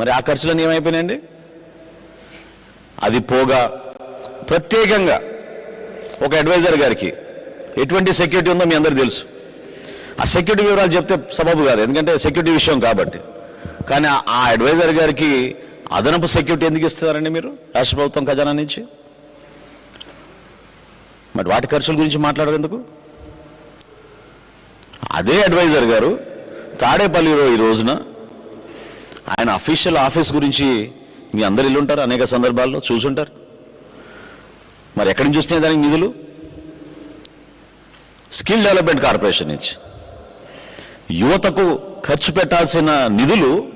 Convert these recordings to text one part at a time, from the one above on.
మరి ఆ ఖర్చులను ఏమైపోయినాయండి? అది పోగా ప్రత్యేకంగా ఒక అడ్వైజర్ గారికి ఎటువంటి సెక్యూరిటీ ఉందో మీ అందరు తెలుసు. ఆ సెక్యూరిటీ వివరాలు చెప్తే సబబు కాదు ఎందుకంటే సెక్యూరిటీ విషయం కాబట్టి. కానీ ఆ- అడ్వైజర్ గారికి అదనపు సెక్యూరిటీ ఎందుకు ఇస్తారండి మీరు రాష్ట్ర ప్రభుత్వం ఖజానా నుంచి? మరి వాటి ఖర్చుల గురించి మాట్లాడేందుకు అదే అడ్వైజర్ గారు తాడేపల్లిలో ఈ రోజున ఆయన అఫీషియల్ ఆఫీస్ గురించి మీ అందరు ఇల్లుంటారు అనేక సందర్భాల్లో చూసుంటారు. మరి ఎక్కడి నుంచి వచ్చినాయి దానికి నిధులు? స్కిల్ డెవలప్మెంట్ కార్పొరేషన్ నుంచి. యువతకు ఖర్చు పెట్టాల్సిన నిధులు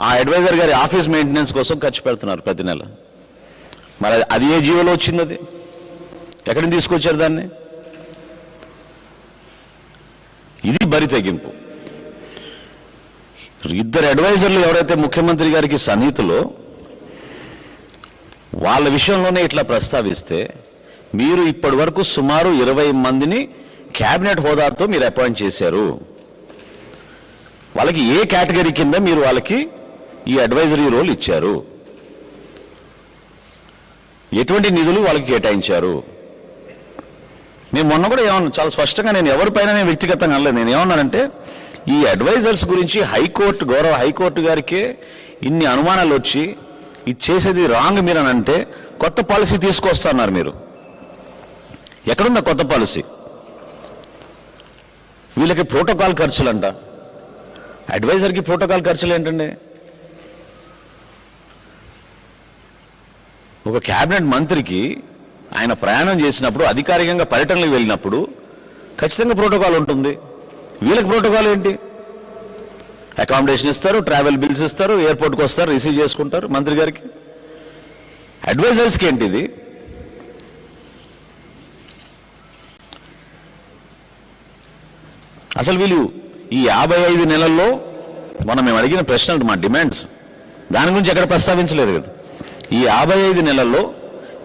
ఆ అడ్వైజర్ గారి ఆఫీస్ మెయింటెనెన్స్ కోసం ఖర్చు పెడుతున్నారు ప్రతి నెల. మరి అది- ఏ జీవోలో వచ్చింది అది? ఎక్కడి నుంచి తీసుకొచ్చారు దాన్ని? ఇది బరి తెగింపు. ఇద్దరు అడ్వైజర్లు ఎవరైతే ముఖ్యమంత్రి గారికి సన్నిహితులో వాళ్ళ విషయంలోనే ఇట్లా ప్రస్తావిస్తే మీరు ఇప్పటి వరకు సుమారు ఇరవై మందిని క్యాబినెట్ హోదాతో మీరు అపాయింట్ చేశారు. వాళ్ళకి ఏ కేటగిరీ కింద మీరు వాళ్ళకి ఈ అడ్వైజరీ రోల్ ఇచ్చారు? ఎటువంటి నిధులు వాళ్ళకి కేటాయించారు? నేను మొన్న కూడా ఏమన్నా చాలా స్పష్టంగా నేను ఎవరిపైన నేను వ్యక్తిగతంగా అనలేదు. నేను ఏమన్నానంటే ఈ అడ్వైజర్స్ గురించి హైకోర్టు గౌరవ హైకోర్టు గారికే ఇన్ని అనుమానాలు వచ్చి ఇది చేసేది రాంగ్ మీరు అని అంటే కొత్త పాలసీ తీసుకొస్తున్నారు మీరు. ఎక్కడుందా కొత్త పాలసీ? వీళ్ళకి ప్రోటోకాల్ ఖర్చులంట. అడ్వైజర్కి ప్రోటోకాల్ ఖర్చులు ఏంటండి ఒక క్యాబినెట్ మంత్రికి ఆయన ప్రయాణం చేసినప్పుడు అధికారికంగా పర్యటనలకు వెళ్ళినప్పుడు ఖచ్చితంగా ప్రోటోకాల్ ఉంటుంది. వీళ్ళకి ప్రోటోకాల్ ఏంటి? అకామిడేషన్ ఇస్తారు ట్రావెల్ బిల్స్ ఇస్తారు ఎయిర్పోర్ట్కి వస్తారు రిసీవ్ చేసుకుంటారు మంత్రి గారికి. అడ్వైజర్స్కి ఏంటి ఇది అసలు వీళ్ళు ఈ యాభై ఐదు నెలల్లో మనం మేము అడిగిన ప్రశ్నలు మా డిమాండ్స్. దాని గురించి ఎక్కడ ప్రస్తావించలేదు కదా. ఈ యాభై ఐదు నెలల్లో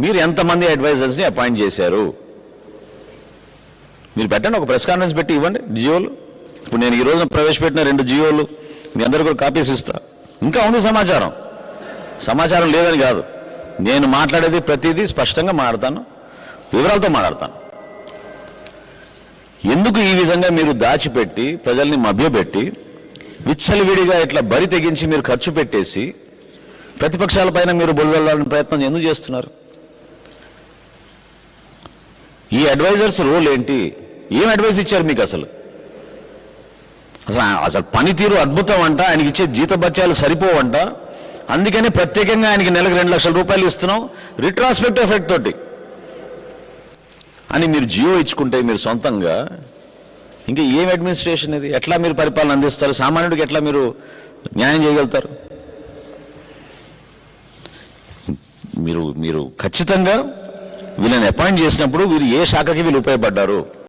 మీరు ఎంతమంది అడ్వైజర్స్ని అపాయింట్ చేశారు? మీరు పెట్టండి ఒక ప్రెస్ కాన్ఫరెన్స్ పెట్టి ఇవ్వండి జియోలు. ఇప్పుడు నేను ఈ రోజున ప్రవేశపెట్టిన రెండు జియోలు మీ అందరు కూడా కాపీస్ ఇస్తా. ఇంకా ఉంది సమాచారం. సమాచారం లేదని కాదు. నేను మాట్లాడేది ప్రతిదీ స్పష్టంగా మాట్లాడతాను వివరాలతో మాట్లాడతాను. ఎందుకు ఈ విధంగా మీరు దాచిపెట్టి ప్రజల్ని మభ్యపెట్టి విచ్చలవిడిగా ఇట్లా బరి తెగించి మీరు ఖర్చు పెట్టేసి ప్రతిపక్షాలపైన మీరు బురదలాలని ప్రయత్నం ఎందుకు చేస్తున్నారు? ఈ అడ్వైజర్స్ రోల్ ఏంటి? ఏం అడ్వైస్ ఇచ్చారు మీకు అసలు? అసలు అసలు పనితీరు అద్భుతం అంట ఆయనకి ఇచ్చే జీతభత్యాలు సరిపోవంట. అందుకని ప్రత్యేకంగా ఆయనకి నెలకు రెండు లక్షల రూపాయలు ఇస్తున్నాం. రిట్రాస్పెక్ట్ ఎఫెక్ట్ తోటి. అని మీరు జియో ఇచ్చుకుంటే మీరు సొంతంగా ఇంకా ఏం అడ్మినిస్ట్రేషన్ ఇది? ఎట్లా మీరు పరిపాలన అందిస్తారు? సామాన్యుడికి ఎట్లా మీరు న్యాయం చేయగలుగుతారు? మీరు మీరు ఖచ్చితంగా వీళ్ళని అపాయింట్ చేసినప్పుడు వీరు ఏ శాఖకి వీళ్ళు ఉపయోగపడ్డారు?